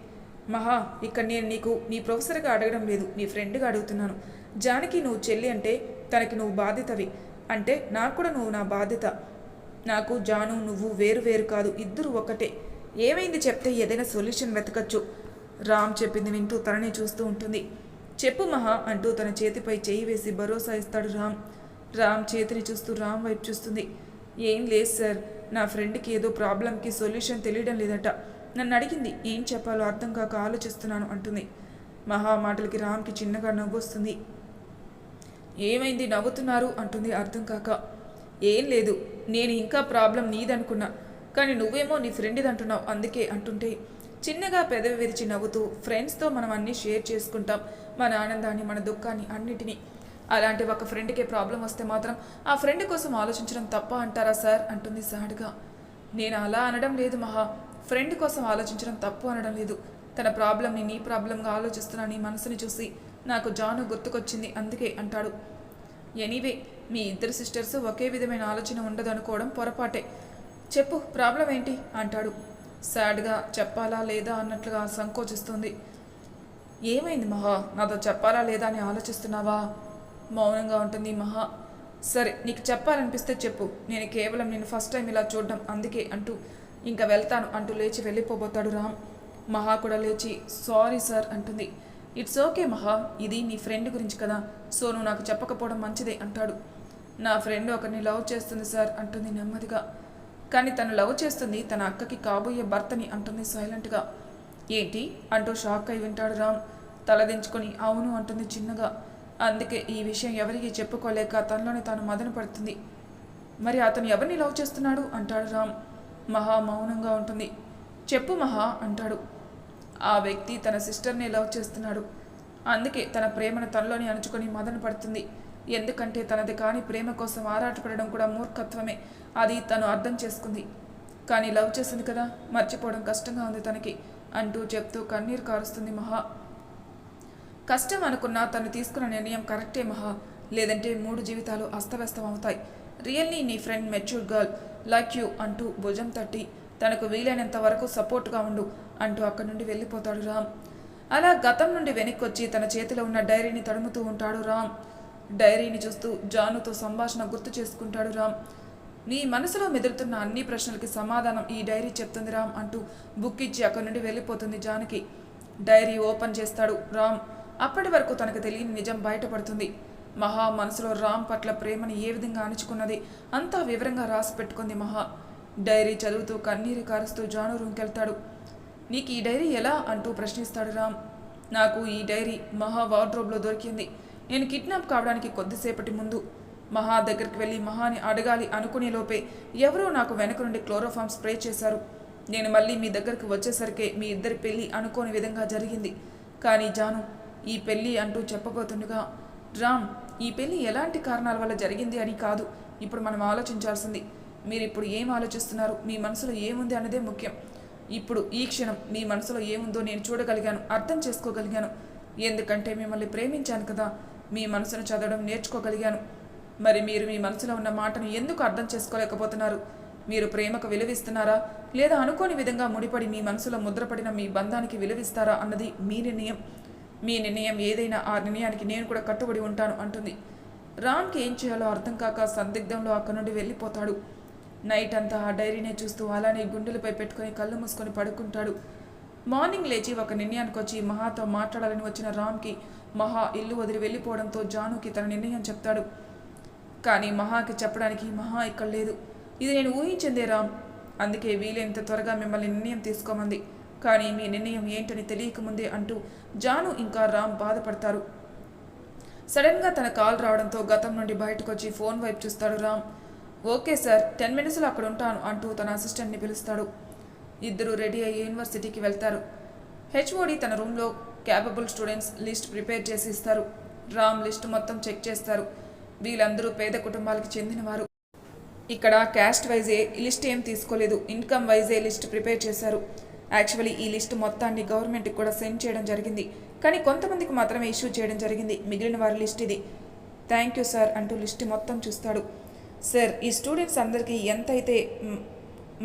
A: మహా ఇక్కడ నేను నీకు నీ ప్రొఫెసర్గా అడగడం లేదు. నీ ఫ్రెండ్గా అడుగుతున్నాను. జానకి నువ్వు చెల్లి అంటే తనకి నువ్వు బాధ్యతవి. అంటే నాకు కూడా నువ్వు నా బాధ్యత. నాకు జాను నువ్వు వేరు వేరు కాదు ఇద్దరు ఒకటే ఏమైంది చెప్తే ఏదైనా సొల్యూషన్ వెతకచ్చు? రామ్ చెప్పింది వింటూ తనని చూస్తూ ఉంటుంది. చెప్పు మహా అంటూ తన చేతిపై చేయి వేసి భరోసా ఇస్తాడు రామ్. రామ్ చేతిని చూస్తూ రామ్ వైపు చూస్తుంది. ఏం లేదు సార్ నా ఫ్రెండ్కి ఏదో ప్రాబ్లంకి సొల్యూషన్ తెలియడం లేదట. నన్ను అడిగింది ఏం చెప్పాలో అర్థం కాక ఆలోచిస్తున్నాను అంటుంది. మహా మాటలకి రామ్కి చిన్నగా నవ్వొస్తుంది. ఏమైంది నవ్వుతున్నారు? అంటుంది అర్థం కాక. ఏం లేదు నేను ఇంకా ప్రాబ్లం నీదనుకున్నా కానీ నువ్వేమో నీ ఫ్రెండ్ది అంటున్నావు అందుకే అంటుంటే చిన్నగా పెదవి విరిచి నవ్వుతూ ఫ్రెండ్స్తో మనం అన్నీ షేర్ చేసుకుంటాం మన ఆనందాన్ని మన దుఃఖాన్ని అన్నిటినీ. అలాంటి ఒక ఫ్రెండ్కే ప్రాబ్లం వస్తే మాత్రం ఆ ఫ్రెండ్ కోసం ఆలోచించడం తప్ప అంటారా సార్? అంటుంది సాడ్గా. నేను అలా అనడం లేదు మహా. ఫ్రెండ్ కోసం ఆలోచించడం తప్పు అనడం లేదు. తన ప్రాబ్లంని నీ ప్రాబ్లంగా ఆలోచిస్తున్నా నీ మనసుని చూసి నాకు జాను గుర్తుకొచ్చింది అందుకే అంటాడు. ఎనీవే మీ ఇద్దరు సిస్టర్స్ ఒకే విధమైన ఆలోచన ఉండదు అనుకోవడం పొరపాటే. చెప్పు ప్రాబ్లం ఏంటి? అంటాడు. సాడ్గా చెప్పాలా లేదా అన్నట్లుగా సంకోచిస్తుంది. ఏమైంది మహా? నాతో చెప్పాలా లేదా అని ఆలోచిస్తున్నావా? మౌనంగా ఉంటుంది మహా. సరే నీకు చెప్పాలనిపిస్తే చెప్పు. నేను కేవలం నేను ఫస్ట్ టైం ఇలా చూడడం అందుకే అంటూ ఇంకా వెళ్తాను అంటూ లేచి వెళ్ళిపోబోతాడు రామ్. మహా కూడా లేచి సారీ సార్ అంటుంది. It's okay Maha. ఇది నీ ఫ్రెండ్ గురించి కదా. సో నువ్వు నాకు చెప్పకపోవడం మంచిదే అంటాడు. నా ఫ్రెండ్ ఒకరిని లవ్ చేస్తుంది సార్ అంటుంది నెమ్మదిగా. కానీ తను లవ్ చేస్తుంది తన అక్కకి కాబోయే భర్తని అంటుంది సైలెంట్గా. ఏంటి? అంటూ షాక్ అయి వింటాడు రామ్. తలదించుకొని అవును అంటుంది చిన్నగా. అందుకే ఈ విషయం ఎవరికి చెప్పుకోలేక తనలోనే తాను మదన పడుతుంది. మరి అతను ఎవరిని లవ్ చేస్తున్నాడు? అంటాడు రామ్. మహా మౌనంగా ఉంటుంది. చెప్పు మహా అంటాడు. ఆ వ్యక్తి తన సిస్టర్ని లవ్ చేస్తున్నాడు. అందుకే తన ప్రేమను తనలోని అణుచుకొని మదన పడుతుంది. ఎందుకంటే తనది కాని ప్రేమ కోసం ఆరాటపడడం కూడా మూర్ఖత్వమే. అది తను అర్థం చేసుకుంది. కానీ లవ్ చేసింది కదా మర్చిపోవడం కష్టంగా ఉంది తనకి అంటూ చెప్తూ కన్నీరు కారుస్తుంది మహా. కష్టం అనుకున్నా తను తీసుకున్న నిర్ణయం కరెక్టే మహా. లేదంటే మూడు జీవితాలు అస్తవ్యస్తం అవుతాయి రియల్లీ నీ friend mature girl like you అంటూ భుజం తట్టి తనకు వీలైనంత వరకు సపోర్ట్గా ఉండు అంటూ అక్కడి నుండి వెళ్ళిపోతాడు రామ్. అలా గతం నుండి వెనక్కి వచ్చి తన చేతిలో ఉన్న డైరీని తడుముతూ ఉంటాడు రామ్. డైరీని చూస్తూ జానుతో సంభాషణ గుర్తు చేసుకుంటాడు రామ్. నీ మనసులో మెదులుతున్న అన్ని ప్రశ్నలకి సమాధానం ఈ డైరీ చెప్తుంది రామ్ అంటూ బుక్ ఇచ్చి అక్కడి నుండి వెళ్ళిపోతుంది జానకి. డైరీ ఓపెన్ చేస్తాడు రామ్. అప్పటి వరకు తనకు తెలియని నిజం బయటపడుతుంది. మహా మనసులో రామ్ పట్ల ప్రేమని ఏ విధంగా అణుచుకున్నది అంతా వివరంగా రాసి పెట్టుకుంది మహా. డైరీ చదువుతూ కన్నీరు కారుస్తూ జాను రూమ్కెళ్తాడు నీకు ఈ డైరీ ఎలా? అంటూ ప్రశ్నిస్తాడు రామ్. నాకు ఈ డైరీ మహా వార్డ్రోబ్లో దొరికింది. నేను కిడ్నాప్ కావడానికి కొద్దిసేపటి ముందు మహా దగ్గరికి వెళ్ళి మహాని అడగాలి అనుకునే లోపే ఎవరో నాకు వెనక నుండి క్లోరోఫామ్ స్ప్రే చేశారు. నేను మళ్ళీ మీ దగ్గరికి వచ్చేసరికే మీ ఇద్దరి పెళ్ళి అనుకోని విధంగా జరిగింది. కానీ జాను ఈ పెళ్ళి అంటూ చెప్పబోతుండగా రామ్ ఈ పెళ్ళి ఎలాంటి కారణాల వల్ల జరిగింది అని కాదు. ఇప్పుడు మనం ఆలోచించాల్సింది మీరు ఇప్పుడు ఏం ఆలోచిస్తున్నారు? మీ మనసులో ఏముంది అన్నదే ముఖ్యం. ఇప్పుడు ఈ క్షణం మీ మనసులో ఏముందో నేను చూడగలిగాను అర్థం చేసుకోగలిగాను. ఎందుకంటే మిమ్మల్ని ప్రేమించాను కదా. మీ మనసును చదవడం నేర్చుకోగలిగాను. మరి మీరు మీ మనసులో ఉన్న మాటను ఎందుకు అర్థం చేసుకోలేకపోతున్నారు? మీరు ప్రేమకు విలువిస్తున్నారా? లేదా అనుకోని విధంగా ముడిపడి మీ మనసులో ముద్రపడిన మీ బంధానికి విలువిస్తారా అన్నది మీ నిర్ణయం. మీ నిర్ణయం ఏదైనా ఆ నిర్ణయానికి నేను కూడా కట్టుబడి ఉంటాను అంటుంది. రామ్కి ఏం చేయాలో అర్థం కాక సందిగ్ధంలో అక్కడి నుండి వెళ్ళిపోతాడు. నైట్ అంతా ఆ డైరీనే చూస్తూ అలానే గుండెలపై పెట్టుకొని కళ్ళు మూసుకొని పడుకుంటాడు. మార్నింగ్ లేచి ఒక నిర్ణయానికి వచ్చి మహాతో మాట్లాడాలని వచ్చిన రామ్కి మహా ఇల్లు వదిలి వెళ్ళిపోవడంతో జానుకి తన నిర్ణయం చెప్తాడు. కానీ మహాకి చెప్పడానికి మహా ఇక్కడ లేదు. ఇది నేను ఊహించిందే రామ్. అందుకే వీలైనంత త్వరగా మిమ్మల్ని నిర్ణయం తీసుకోమంది. కానీ మీ నిర్ణయం ఏంటని తెలియకముందే అంటూ జాను ఇంకా రామ్ బాధపడతారు. సడన్గా తన కాల్ రావడంతో గతం నుండి బయటకు వచ్చి ఫోన్ వైపు చూస్తాడు రామ్. ఓకే సార్ టెన్ మినిట్స్లో అక్కడ ఉంటాను అంటూ తన అసిస్టెంట్ని పిలుస్తాడు. ఇద్దరు రెడీ అయ్యి యూనివర్సిటీకి వెళ్తారు. హెచ్ఓడి తన రూమ్లో క్యాపబుల్ స్టూడెంట్స్ లిస్ట్ ప్రిపేర్ చేసి ఇస్తారు. రామ్ లిస్ట్ మొత్తం చెక్ చేస్తారు. వీళ్ళందరూ పేద కుటుంబాలకు చెందినవారు. ఇక్కడ క్యాస్ట్ వైజే లిస్ట్ ఏం తీసుకోలేదు. ఇన్కమ్ వైజే లిస్ట్ ప్రిపేర్ చేశారు. యాక్చువల్లీ ఈ లిస్ట్ మొత్తాన్ని గవర్నమెంట్కి కూడా సెండ్ చేయడం జరిగింది. కానీ కొంతమందికి మాత్రమే ఇష్యూ చేయడం జరిగింది. మిగిలిన వారి లిస్ట్ ఇది. థ్యాంక్ యూ సార్ అంటూ లిస్ట్ మొత్తం చూస్తాడు. సార్ ఈ స్టూడెంట్స్ అందరికీ ఎంత అయితే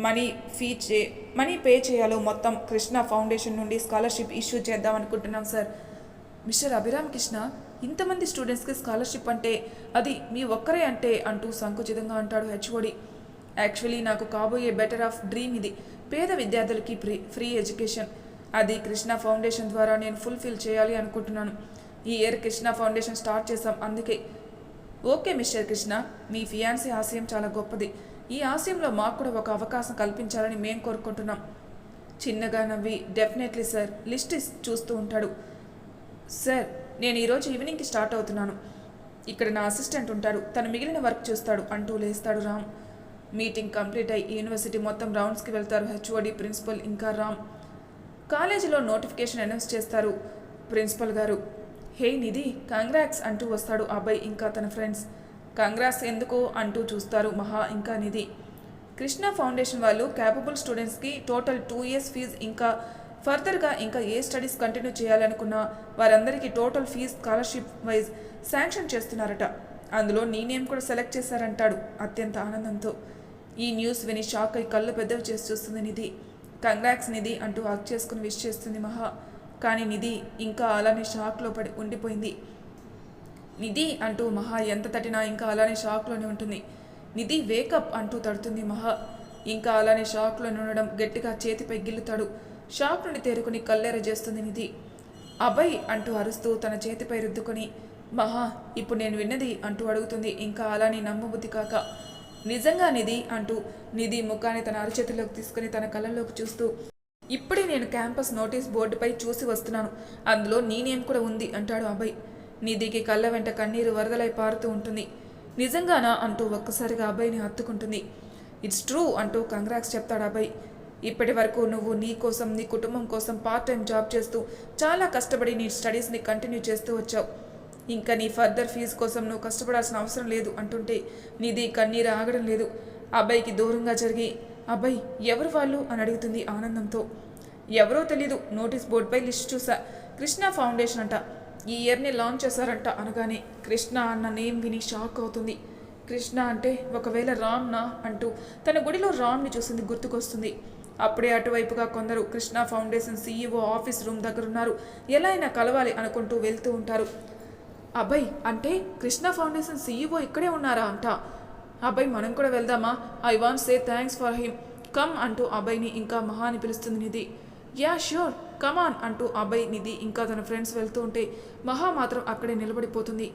A: మనీ ఫీ చే మనీ పే చేయాలో మొత్తం కృష్ణ ఫౌండేషన్ నుండి స్కాలర్షిప్ ఇష్యూ చేద్దాం అనుకుంటున్నాం సార్. మిస్టర్ అభిరామ్ కృష్ణ ఇంతమంది స్టూడెంట్స్కి స్కాలర్షిప్ అంటే అది మీ ఒక్కరే అంటే అంటూ సంకుచితంగా అంటాడు హెచ్ఓడి. యాక్చువల్లీ నాకు కాబోయే బెటర్ ఆఫ్ డ్రీమ్ ఇది పేద విద్యార్థులకి ఫ్రీ ఫ్రీ ఎడ్యుకేషన్. అది కృష్ణ ఫౌండేషన్ ద్వారా నేను ఫుల్ఫిల్ చేయాలి అనుకుంటున్నాను. ఈ ఇయర్ కృష్ణ ఫౌండేషన్ స్టార్ట్ చేశాం అందుకే. ఓకే మిస్టర్ కృష్ణ మీ ఫియాన్సీ ఆశయం చాలా గొప్పది. ఈ ఆశయంలో మాకు కూడా ఒక అవకాశం కల్పించాలని మేం కోరుకుంటున్నాం. చిన్నగా నవ్వి డెఫినెట్లీ సార్ లిస్ట్ ఇస్- చూస్తూ ఉంటాడు. సార్ నేను ఈరోజు ఈవినింగ్కి స్టార్ట్ అవుతున్నాను. ఇక్కడ నా అసిస్టెంట్ ఉంటాడు. తను మిగిలిన వర్క్ చూస్తాడు. అంటూ లేస్తాడు రామ్. మీటింగ్ కంప్లీట్ అయి యూనివర్సిటీ మొత్తం రౌండ్స్కి వెళ్తారు. హెచ్ఓడి ప్రిన్సిపల్ ఇంకా రామ్. కాలేజీలో నోటిఫికేషన్ అనౌన్స్ చేస్తారు. ప్రిన్సిపల్ గారు హే నిధి కంగ్రాక్స్ అంటూ వస్తాడు. అబ్బాయి ఇంకా తన ఫ్రెండ్స్ కాంగ్రెస్ ఎందుకు అంటూ చూస్తారు మహా ఇంకా నిధి. కృష్ణ ఫౌండేషన్ వాళ్ళు క్యాపబుల్ స్టూడెంట్స్కి టోటల్ టూ ఇయర్స్ ఫీజు ఇంకా ఫర్దర్గా ఇంకా ఏ స్టడీస్ కంటిన్యూ చేయాలనుకున్నా వారందరికీ total fee scholarship wise sanction చేస్తున్నారట. అందులో నీ నేమ్ కూడా సెలెక్ట్ చేశారంటాడు అత్యంత ఆనందంతో. ఈ న్యూస్ విని షాక్ అయి కళ్ళు పెద్దవి చేసి చూస్తుంది నిధి. కంగ్రాక్స్ నిధి అంటూ హక్ చేసుకుని విష్ చేస్తుంది మహా. కానీ నిధి ఇంకా అలానే షాక్లో పడి ఉండిపోయింది. నిధి అంటూ మహా ఎంత తట్టినా ఇంకా అలానే షాక్లోనే ఉంటుంది. నిధి వేకప్ అంటూ తడుతుంది మహా. ఇంకా అలానే షాక్లోనే ఉండడం గట్టిగా చేతిపై గిల్లుతాడు. షాక్ నుండి తేరుకుని కల్లేర చేస్తుంది నిధి. అభయ్ అంటూ అరుస్తూ తన చేతిపై రుద్దుకొని మహా ఇప్పుడు నేను విన్నది అంటూ అడుగుతుంది. ఇంకా అలానే నమ్మబుద్ధి కాక. నిజంగా నిధి అంటూ నిధి ముఖాన్ని తన అరచేతిలోకి తీసుకుని తన కళ్ళలోకి చూస్తూ ఇప్పుడే నేను క్యాంపస్ నోటీస్ బోర్డుపై చూసి వస్తున్నాను. అందులో నీ నేమ్ కూడా ఉంది అంటాడు అభయ్. నిధికి కళ్ళ వెంట కన్నీరు వరదలై పారుతూ ఉంటుంది. నిజంగానా? అంటూ ఒక్కసారిగా అబ్బాయిని హత్తుకుంటుంది. ఇట్స్ ట్రూ అంటూ కంగ్రాక్స్ చెప్తాడు అబ్బాయి. ఇప్పటి వరకు నువ్వు నీ కోసం నీ కుటుంబం కోసం పార్ట్ టైం జాబ్ చేస్తూ చాలా కష్టపడి నీ స్టడీస్ని కంటిన్యూ చేస్తూ వచ్చావు. ఇంకా నీ ఫర్దర్ ఫీజు కోసం నువ్వు కష్టపడాల్సిన అవసరం లేదు అంటుంటే నీది కన్నీరు ఆగడం లేదు. అబ్బాయికి దూరంగా జరిగి అబ్బాయి ఎవరు వాళ్ళు? అని అడుగుతుంది ఆనందంతో. ఎవరో తెలీదు నోటీస్ బోర్డుపై లిస్ట్ చూసా. కృష్ణ ఫౌండేషన్ అంట. ఈ ఇయర్ని లాంచ్ చేశారంట అనగానే కృష్ణ అన్న నేమ్ విని షాక్ అవుతుంది. కృష్ణ అంటే ఒకవేళ రామ్నా అంటూ తన గుడిలో రామ్ని చూసింది గుర్తుకొస్తుంది. అప్పుడే అటువైపుగా కొందరు Krishna foundation CEO office room దగ్గర ఉన్నారు ఎలా అయినా కలవాలి అనుకుంటూ వెళ్తూ ఉంటారు. అబ్బాయి అంటే కృష్ణ ఫౌండేషన్ సీఈఓ ఇక్కడే ఉన్నారా అంట. అబ్బాయి మనం కూడా వెళ్దామా? I want say thanks for him. Come అంటూ అబ్బాయిని ఇంకా మహా అని పిలుస్తుంది నిధి. Yeah sure. కమాన్ అంటూ అబ్బాయి నిధి ఇంకా తన ఫ్రెండ్స్ వెళ్తూ ఉంటే మహా మాత్రం అక్కడే నిలబడిపోతుంది.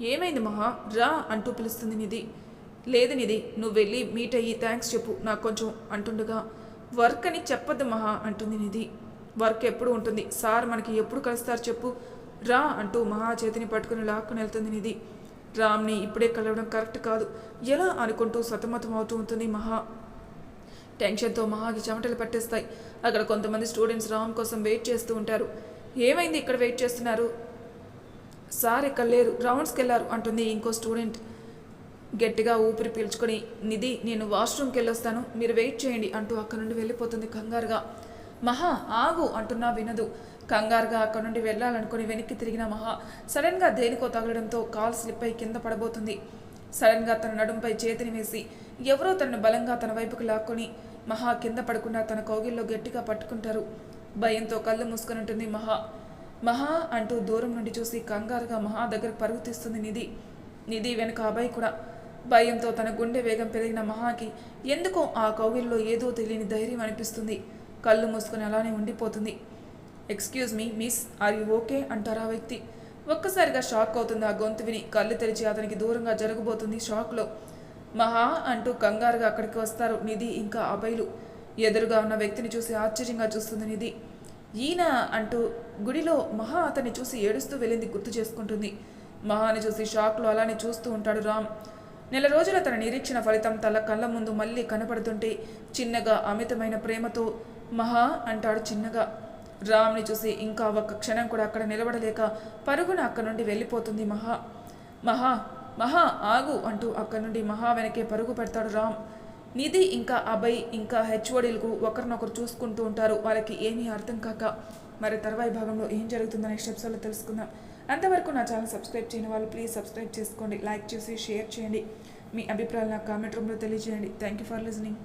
A: ఏమైంది మహా? రా అంటూ పిలుస్తుంది నిధి. లేదు నిధి నువ్వు వెళ్ళి మీట్ అయ్యి థ్యాంక్స్ చెప్పు నాకు కొంచెం అంటుండగా. వర్క్ అని చెప్పద్దు మహా అంటుంది నిధి. వర్క్ ఎప్పుడు ఉంటుంది? సార్ మనకి ఎప్పుడు కలుస్తారు చెప్పు. రా అంటూ మహా చేతిని పట్టుకుని లాక్కుని వెళ్తుంది నిధి. రామ్ని ఇప్పుడే కలవడం కరెక్ట్ కాదు. ఎలా అనుకుంటూ సతమతం అవుతూ ఉంటుంది మహా. టెన్షన్తో మహాకి చెమటలు పట్టేస్తాయి. అక్కడ కొంతమంది స్టూడెంట్స్ రామ్ కోసం వెయిట్ చేస్తూ ఉంటారు. ఏమైంది ఇక్కడ వెయిట్ చేస్తున్నారు? సార్ ఇక్కడ లేరు గ్రౌండ్స్కి వెళ్ళారు అంటుంది ఇంకో స్టూడెంట్. గట్టిగా ఊపిరి పీల్చుకొని నిధి నేను వాష్రూమ్కి వెళ్ళొస్తాను మీరు వెయిట్ చేయండి అంటూ అక్కడ నుండి వెళ్ళిపోతుంది కంగారుగా. మహా ఆగు అంటున్నా వినదు. కంగారుగా అక్కడ నుండి వెళ్ళాలనుకుని వెనక్కి తిరిగిన మహా సడన్గా దేనికో తగలడంతో కాల్ స్లిప్ అయి కింద పడబోతుంది. సడన్గా తన నడుంపై చేతిని వేసి ఎవరో తనను బలంగా తన వైపుకు లాక్కొని మహా కింద పడకుండా తన కౌగిల్లో గట్టిగా పట్టుకుంటారు. భయంతో కళ్ళు మూసుకుని ఉంటుంది మహా. మహా అంటూ దూరం నుండి చూసి కంగారుగా మహా దగ్గర పరుగు తీస్తుంది నిధి. నిధి వెనుక అభయ్ కూడా. భయంతో తన గుండె వేగం పెరిగిన మహాకి ఎందుకో ఆ కౌగిల్లో ఏదో తెలియని ధైర్యం అనిపిస్తుంది. కళ్ళు మూసుకుని అలానే ఉండిపోతుంది. Excuse me miss are you okay? అంటారు ఆ వ్యక్తి. ఒక్కసారిగా షాక్ అవుతుంది ఆ గొంతు విని. కళ్ళు తెరిచి అతనికి దూరంగా జరగబోతుంది షాక్లో. మహా అంటూ కంగారుగా అక్కడికి వస్తారు నిధి ఇంకా అభయలు ఎదురుగా ఉన్న వ్యక్తిని చూసి ఆశ్చర్యంగా చూస్తుంది నిధి. ఈయన అంటూ గుడిలో మహా అతన్ని చూసి ఏడుస్తూ వెళ్ళింది గుర్తు చేసుకుంటుంది. మహాని చూసి షాక్లో అలానే చూస్తూ ఉంటాడు రామ్. నెల రోజుల తన నిరీక్షణ ఫలితం తల కళ్ళ ముందు మళ్ళీ కనపడుతుంటే చిన్నగా అమితమైన ప్రేమతో మహా అంటాడు చిన్నగా. రామ్ని చూసి ఇంకా ఒక్క క్షణం కూడా అక్కడ నిలబడలేక పరుగున అక్కడి నుండి వెళ్ళిపోతుంది మహా. మహా మహా ఆగు అంటూ అక్కడి నుండి మహా వెనకే పరుగు పెడతాడు రామ్. నిధి ఇంకా అభయ్ ఇంకా హెచ్ఓడీలకు ఒకరినొకరు చూసుకుంటూ ఉంటారు. వాళ్ళకి ఏమీ అర్థం కాక. మరి తర్వాయి భాగంలో ఏం జరుగుతుందో నెక్స్ట్ ఎపిసోడ్లో తెలుసుకుందాం. అంతవరకు నా ఛానల్ సబ్స్క్రైబ్ చేయని వాళ్ళు ప్లీజ్ సబ్స్క్రైబ్ చేసుకోండి. లైక్ చేసి షేర్ చేయండి. మీ అభిప్రాయాలు నాకు కామెంట్ రూమ్లో తెలియజేయండి. Thank you for listening.